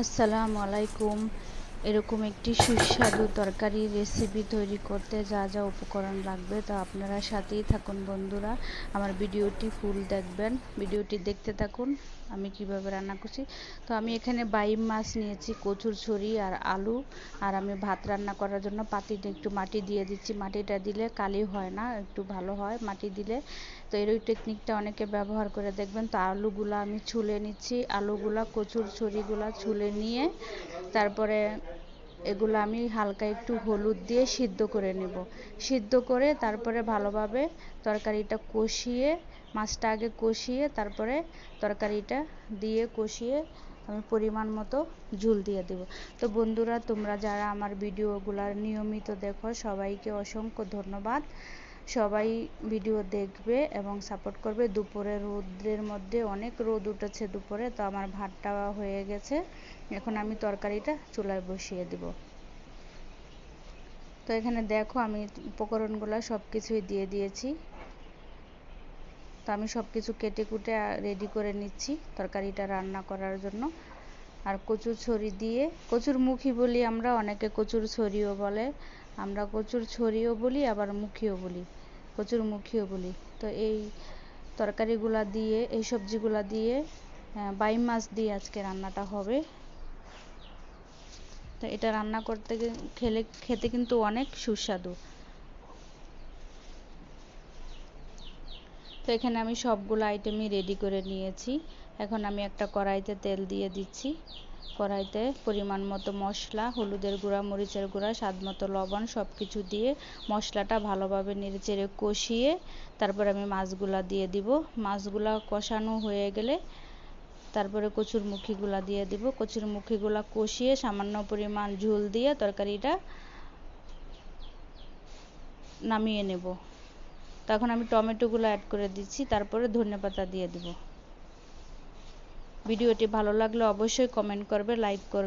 আসসালামু আলাইকুম। এরকম একটি সুস্বাদু তরকারি রেসিপি তৈরি করতে যা যা উপকরণ লাগবে তো আপনারা সাথেই থাকুন বন্ধুরা। আমার ভিডিওটি ফুল দেখবেন। ভিডিওটি দেখতে থাকুন, আমি কীভাবে রান্না করছি। তো আমি এখানে বাইম মাছ নিয়েছি, কচুর ছড়ি আর আলু। আর আমি ভাত রান্না করার জন্য পাতিটা একটু মাটি দিয়ে দিচ্ছি। মাটিটা দিলে কালি হয় না, একটু ভালো হয় মাটি দিলে। তো এর ওই টেকনিকটা অনেকে ব্যবহার করে দেখবেন। তো আলুগুলো আমি ছুলে নিচ্ছি, আলুগুলা, কচুর ছড়িগুলা ছুলে নিয়ে তারপরে এগুলো আমি হালকা একটু হলুদ দিয়ে সিদ্ধ করে নেব। সিদ্ধ করে তারপরে ভালোভাবে তরকারিটা কষিয়ে, মাছটা আগে কষিয়ে, তারপরে তরকারিটা দিয়ে কষিয়ে আমি পরিমাণ মতো ঝুল দিয়ে দেব। তো বন্ধুরা, তোমরা যারা আমার ভিডিওগুলো নিয়মিত দেখো, সবাইকে অসংখ্য ধন্যবাদ। সবাই ভিডিও দেখবে এবং সাপোর্ট করবে। দুপুরে রোদ্রের মধ্যে অনেক রোদ উঠেছে দুপুরে, তো আমার ভাতটা হয়ে গেছে। এখন আমি তরকারিটা চুলায় বসিয়ে দেব। তো এখানে দেখো আমি উপকরণগুলো সব কিছুই দিয়ে দিয়েছি। তো আমি সব কিছু কেটে কুটে রেডি করে নিচ্ছি তরকারিটা রান্না করার জন্য। আর কচুর ছড়ি দিয়ে, কচুর মুখী বলি আমরা, অনেকে কচুর ছড়িও বলে। আমরা কচুর ছড়িও বলি, আবার মুখিও বলি। কচুর মুখিও বলি। তো এই তরকারিগুলা দিয়ে, এই সবজিগুলা দিয়ে বাইম মাছ দিয়ে আজকে রান্নাটা হবে। তো এটা রান্না করতে খেলে, খেতে কিন্তু অনেক সুস্বাদু। তো এখানে আমি সবগুলো আইটেমই রেডি করে নিয়েছি। এখন আমি একটা কড়াইতে তেল দিয়ে দিচ্ছি। কড়াইতে পরিমাণ মতো মশলা, হলুদের গুঁড়া, মরিচের গুঁড়া, স্বাদ মতো লবণ সব কিছু দিয়ে মশলাটা ভালোভাবে নেড়েচেড়ে কষিয়ে তারপর আমি মাছগুলা দিয়ে দিব। মাছগুলা কষানো হয়ে গেলে তারপরে কচুর মুখিগুলা দিয়ে দিব। কচুর মুখিগুলা কষিয়ে সামান্য পরিমাণ ঝোল দিয়ে তরকারিটা নামিয়ে নেব। তখন আমি টমেটোগুলো অ্যাড করে দিচ্ছি, তারপরে ধনে পাতা দিয়ে দিব। ভিডিওটি ভালো লাগলে অবশ্যই কমেন্ট করবে লাইক করবে।